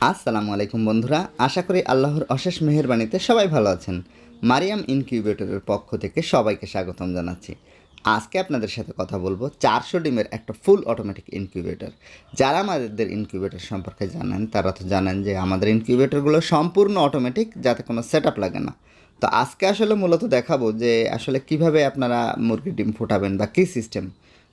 আসসালামু আলাইকুম বন্ধুরা, আশা করি আল্লাহর অশেষ মেহেরবানিতে সবাই ভালো আছেন। মারিয়াম ইনকিউবেটরের পক্ষ থেকে সবাইকে স্বাগতম জানাচ্ছি। আজকে আপনাদের সাথে কথা বলব চারশো ডিমের একটা ফুল অটোমেটিক ইনকিউবেটর। যারা আমাদের ইনকিউবেটর সম্পর্কে জানেন, তারা তো জানেন যে আমাদের ইনকিউবেটরগুলো সম্পূর্ণ অটোমেটিক, যাতে কোনো সেট লাগে না। তো আজকে আসলে মূলত দেখাবো যে আসলে কীভাবে আপনারা মুরগির ডিম ফোটাবেন বা কী সিস্টেম।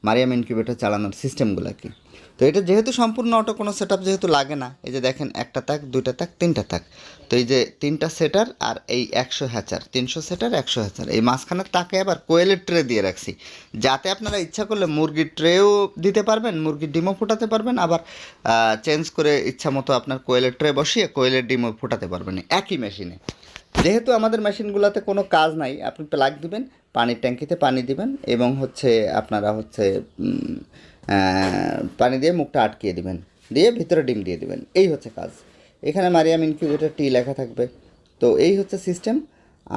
মারিয়াম ইনকিউবেটর চালানোর সিস্টেমগুলো কি? তো এটা যেহেতু সম্পূর্ণ অটো কোনো সেট যেহেতু লাগে না, এই যে দেখেন একটা তাক, দুইটা তাক, তিনটা তাক। তো এই যে তিনটা সেটার আর এই একশো হ্যাচার তিনশো সেটার একশো হ্যাচার এই মাঝখানের তাকে আবার কোয়েলের ট্রে দিয়ে রাখছি। যাতে আপনারা ইচ্ছা করলে মুরগির ট্রেও দিতে পারবেন, মুরগির ডিমও ফোটাতে পারবেন, আবার চেঞ্জ করে ইচ্ছা মতো আপনার কোয়েলের ট্রে বসিয়ে কোয়েলের ডিমও ফোটাতে পারবেন একই মেশিনে যেহেতু আমাদের মেশিনগুলোতে কোনো কাজ নাই, আপনি প্লাগ দিবেন পানির ট্যাঙ্কিতে পানি দিবেন এবং হচ্ছে আপনারা হচ্ছে পানি দিয়ে মুখটা আটকিয়ে দিবেন। দিয়ে ভিতরে ডিম দিয়ে দিবেন। এই হচ্ছে কাজ। এখানে মারিয়াম ইনকিউবেটর টি লেখা থাকবে। তো এই হচ্ছে সিস্টেম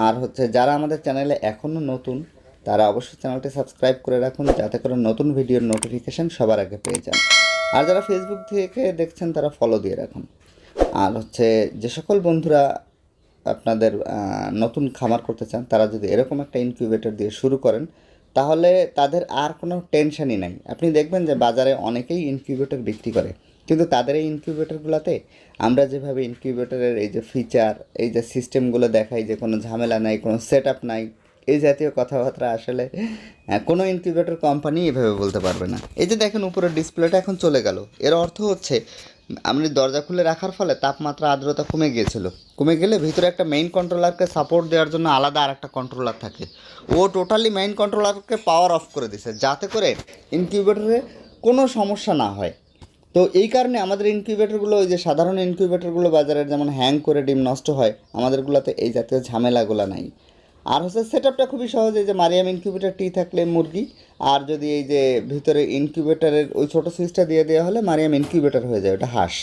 আর হচ্ছে যারা আমাদের চ্যানেলে এখনও নতুন, তারা অবশ্যই চ্যানেলটি সাবস্ক্রাইব করে রাখুন, যাতে করে নতুন ভিডিওর নোটিফিকেশান সবার আগে পেয়ে যান। আর যারা ফেসবুক থেকে দেখছেন, তারা ফলো দিয়ে রাখুন। আর হচ্ছে যে সকল বন্ধুরা আপনাদের নতুন খামার করতে চান, তারা যদি এরকম একটা ইনকিউবেটর দিয়ে শুরু করেন, তাহলে তাদের আর কোনো টেনশনই নাই। আপনি দেখবেন যে বাজারে অনেকেই ইনকিউবেটর বিক্রি করে, কিন্তু তাদের এই ইনকিউবেটরগুলোতে আমরা যেভাবে ইনকিউবেটরের এই যে ফিচার এই যে সিস্টেমগুলো দেখাই যে কোনো ঝামেলা নাই, কোনো সেট আপ নাই, এই জাতীয় কথাবার্তা আসলে কোনো ইনকিউবেটর কোম্পানি এভাবে বলতে পারবে না। এই যে দেখেন উপরের ডিসপ্লেটা এখন চলে গেল। এর অর্থ হচ্ছে আপনি দরজা খুলে রাখার ফলে তাপমাত্রা আর্দ্রতা কমে গিয়েছিল। কমে গেলে ভিতরে একটা মেইন কন্ট্রোলারকে সাপোর্ট দেওয়ার জন্য আলাদা আর একটা কন্ট্রোলার থাকে। ও টোটালি মেইন কন্ট্রোলারকে পাওয়ার অফ করে দিছে, যাতে করে ইনকিউবেটরে কোনো সমস্যা না হয়। তো এই কারণে আমাদের ইনকিউবেটরগুলো ওই যে সাধারণ ইনকিউবেটরগুলো বাজারের যেমন হ্যাং করে ডিম নষ্ট হয় আমাদেরগুলোতে এই জাতীয় ঝামেলাগুলো নাই। আর হচ্ছে সেট আপটা খুবই সহজ, এই যে মারিয়াম ইনকিউবেটর টি থাকলে মুরগি, আর যদি এই যে ভিতরে ইনকিউবেটরের ওই ছোটো সুইচটা দিয়ে দেওয়া হলে মারিয়াম ইনকিউবেটর হয়ে যায়, ওটা হাঁস।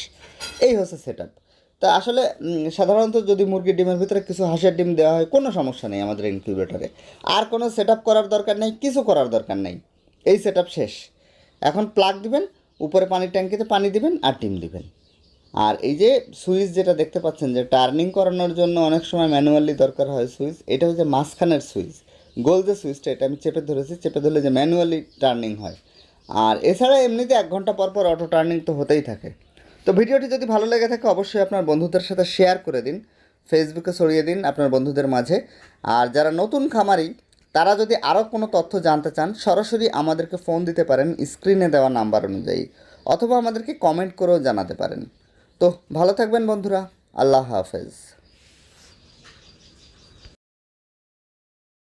এই হচ্ছে সেট আপ তা আসলে সাধারণত যদি মুরগির ডিমের ভিতরে কিছু হাঁসের ডিম দেওয়া হয়, কোনো সমস্যা নেই আমাদের ইনকিউবেটরে আর কোনো সেট করার দরকার নেই, কিছু করার দরকার নেই। এই সেট শেষ। এখন প্লাগ দিবেন, উপরে পানির ট্যাঙ্কিতে পানি দিবেন, আর ডিম দিবেন। আর এই যে সুইচ যেটা দেখতে পাচ্ছেন যে টার্নিং করানোর জন্য অনেক সময় ম্যানুয়ালি দরকার হয় সুইচ, এটা হচ্ছে মাঝখানের সুইচ, গোল যে সুইচটা, এটা আমি চেপে ধরেছি, চেপে ধরলে যে ম্যানুয়ালি টার্নিং হয়। আর এছাড়া এমনিতে এক ঘণ্টা পর পর অটো টার্নিং তো হতেই থাকে। তো ভিডিওটি যদি ভালো লেগে থাকে, অবশ্যই আপনার বন্ধুদের সাথে শেয়ার করে দিন ফেসবুকে ছড়িয়ে দিন আপনার বন্ধুদের মাঝে। আর যারা নতুন খামারি, তারা যদি আরও কোনো তথ্য জানতে চান, সরাসরি আমাদেরকে ফোন দিতে পারেন স্ক্রিনে দেওয়া নাম্বার অনুযায়ী, অথবা আমাদেরকে কমেন্ট করেও জানাতে পারেন। তো ভালো থাকবেন বন্ধুরা আল্লাহ হাফেজ।